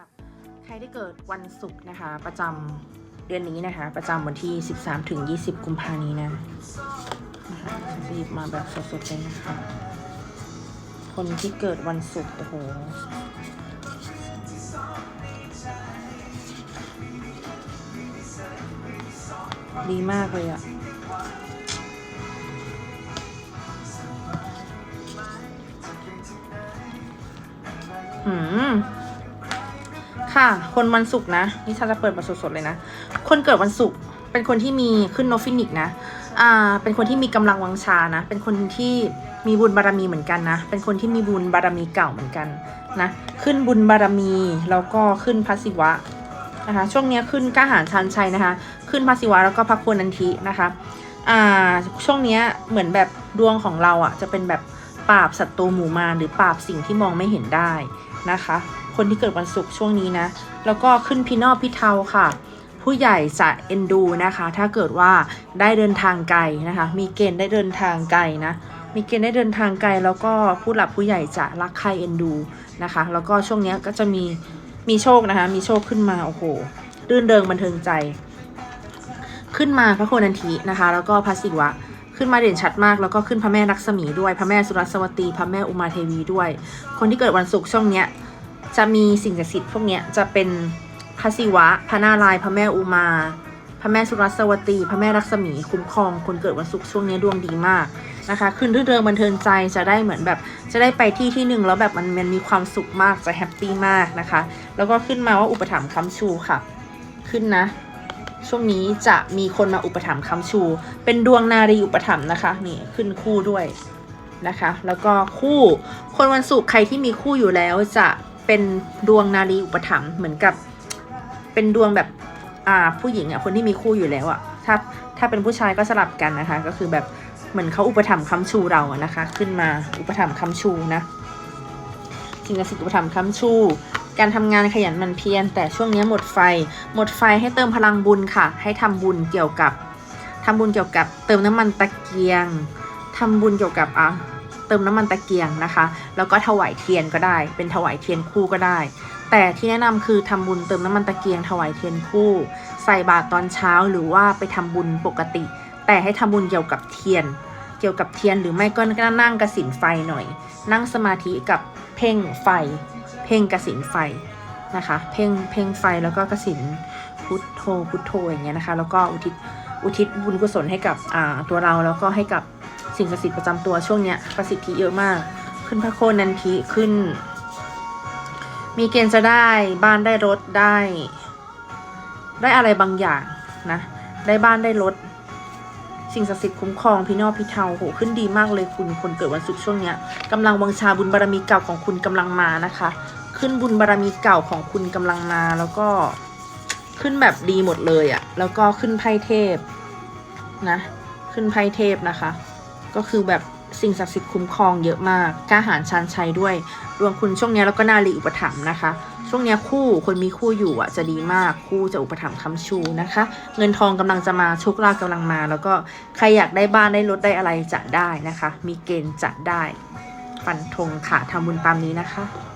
รับใครที่เกิดวันศุกร์นะคะ ประจำเดือนนี้นะคะ ประจำวันที่ 13ถึง20 กุมภานี้นะนะคะจะหยิบมาแบบสดๆเลยนะคะ คนที่เกิดวันศุกร์โอ้โหดีมากเลยอะอืม ค่ะ คนวันศุกร์นะนี่ฉันจะเปิดมาสดๆเลยนะ คนเกิดวันศุกร์เป็นคนที่มีขึ้นโนฟินิกนะ อ่า เป็นคนที่มีกำลังวังชานะ เป็นคนที่มีบุญบารมีเหมือนกันนะ เป็นคนที่มีบุญบารมีเก่าเหมือนกันนะ ขึ้นบุญบารมีแล้วก็ขึ้นพระศิวะนะคะ ช่วงนี้ขึ้นกล้าหารชันชัยนะคะ ขึ้นพระศิวะแล้วก็พระโคนันทินะคะ อ่า ช่วงนี้เหมือนแบบดวงของเราอะ่ะจะเป็นแบบปราบศัตรูหมู่มารหรือปราบสิ่งที่มองไม่เห็นได้นะคะ คนที่เกิดวันศุกร์ช่วงนี้นะ แล้วก็ขึ้นพี่นอกพี่เทาค่ะ ผู้ใหญ่จะเอ็นดูนะคะ ถ้าเกิดว่าได้เดินทางไกลนะคะ มีเกณฑ์ได้เดินทางไกลนะมีเกณฑ์ได้เดินทางไกล แล้วก็ผู้หลักผู้ใหญ่จะรักใครเอ็นดูนะคะ แล้วก็ช่วงนี้ก็จะมีมีโชคนะคะ มีโชคขึ้นมาโอ้โหรื่นเริงบันเทิงใจ ขึ้นมาพระโคนันทินะคะ แล้วก็พระศิวะขึ้นมาเด่นชัดมากแล้วก็ขึ้นพระแม่ลักษมีด้วยพระแม่สุรัสวตีพระแม่อุมาเทวีด้วย คนที่เกิดวันศุกร์ช่วงเนี้ย จะมีสิ่งศักดิ์สิทธิ์พวกเนี้ยจะเป็นพระศิวะ พระนารายณ์พระแม่อุมา พระแม่สุรัสวตี พระแม่ลักษมีคุ้มครองคนเกิดวันศุกร์ช่วงนี้ดวงดีมากนะคะ ขึ้นรื่นเริงบันเทิงใจจะได้เหมือนแบบ จะได้ไปที่ที่หนึ่งแล้วแบบมันมันมีความสุขมากจะแฮปปี้มากนะคะ แล้วก็ขึ้นมาว่าอุปถัมภ์ค้ำชูค่ะ ขึ้นนะ ช่วงนี้จะมีคนมาอุปถัมภ์ค้ำชู เป็นดวงนารีอุปถัมภ์นะคะนี่ขึ้นคู่ด้วยนะคะ แล้วก็คู่คนวันศุกร์ใครที่มีคู่อยู่แล้วจะ เป็นดวงนารีอุปถัมภ์เหมือนกับ เป็นดวงแบบอ่าผู้หญิงอะคนที่มีคู่อยู่แล้วอะถ้าถ้าเป็นผู้ชายก็สลับกันนะคะ ก็คือแบบเหมือนเขาอุปถัมภ์ค้ำชูเราอะนะคะ ขึ้นมาอุปถัมภ์ค้ำชูนะสิ่งศักดิ์สิทธิ์อุปถัมภ์ค้ำชู การทำงานขยันมันเพียรแต่ช่วงนี้หมดไฟ หมดไฟให้เติมพลังบุญค่ะ ให้ทำบุญเกี่ยวกับทำบุญเกี่ยวกับ เติมน้ำมันตะเกียงทำบุญเกี่ยวกับอะ เติมน้ำมันตะเกียงนะคะ แล้วก็ถวายเทียนก็ได้ เป็นถวายเทียนคู่ก็ได้ แต่ที่แนะนำคือทำบุญเติมน้ำมันตะเกียง ถวายเทียนคู่ ใส่บาตรตอนเช้าหรือว่าไปทำบุญปกติ แต่ให้ทำบุญเกี่ยวกับเทียน เกี่ยวกับเทียนหรือไม่ก็นั่งกระสินไฟหน่อย นั่งสมาธิกับเพ่งไฟ เพ่งกระสินไฟนะคะ เพ่งเพ่งไฟแล้วก็กระสินพุทโธพุทโธอย่างเงี้ยนะคะ แล้วก็อุทิศอุทิศบุญกุศลให้กับอ่าตัวเราแล้วก็ให้กับ สิ่งศักดิ์สิทธิ์ประจำตัวช่วงเนี้ยประสิทธิเยอะมาก ขึ้นพระโคนนันทิขึ้น มีเกณฑ์จะได้บ้านได้รถได้ ได้อะไรบางอย่างนะ ได้บ้านได้รถ สิ่งศักดิ์สิทธิ์คุ้มครองพี่นอพี่เทาโหขึ้นดีมากเลยคุณคนเกิดวันศุกร์ช่วงเนี้ยกำลังวังชาบุญบารมีเก่าของคุณกำลังมานะคะ ขึ้นบุญบารมีเก่าของคุณกำลังมาแล้วก็ขึ้นแบบดีหมดเลยอะแล้วก็ขึ้นไพ่เทพนะ ขึ้นไพ่เทพนะคะ ก็คือแบบสิ่งศักดิ์สิทธิ์คุ้มครองเยอะมากกล้าหาญชันชัยด้วยดวงคุณช่วงนี้แล้วก็นาลีอุปถัมภ์นะคะ ช่วงนี้คู่คนมีคู่อยู่อะจะดีมากคู่จะอุปถัมภ์คำชูนะคะ เงินทองกำลังจะมาโชคลาภกำลังมา แล้วก็ใครอยากได้บ้านได้รถได้อะไรจะได้นะคะ มีเกณฑ์จะได้ ฟันธงค่ะทำบุญตามนี้นะคะ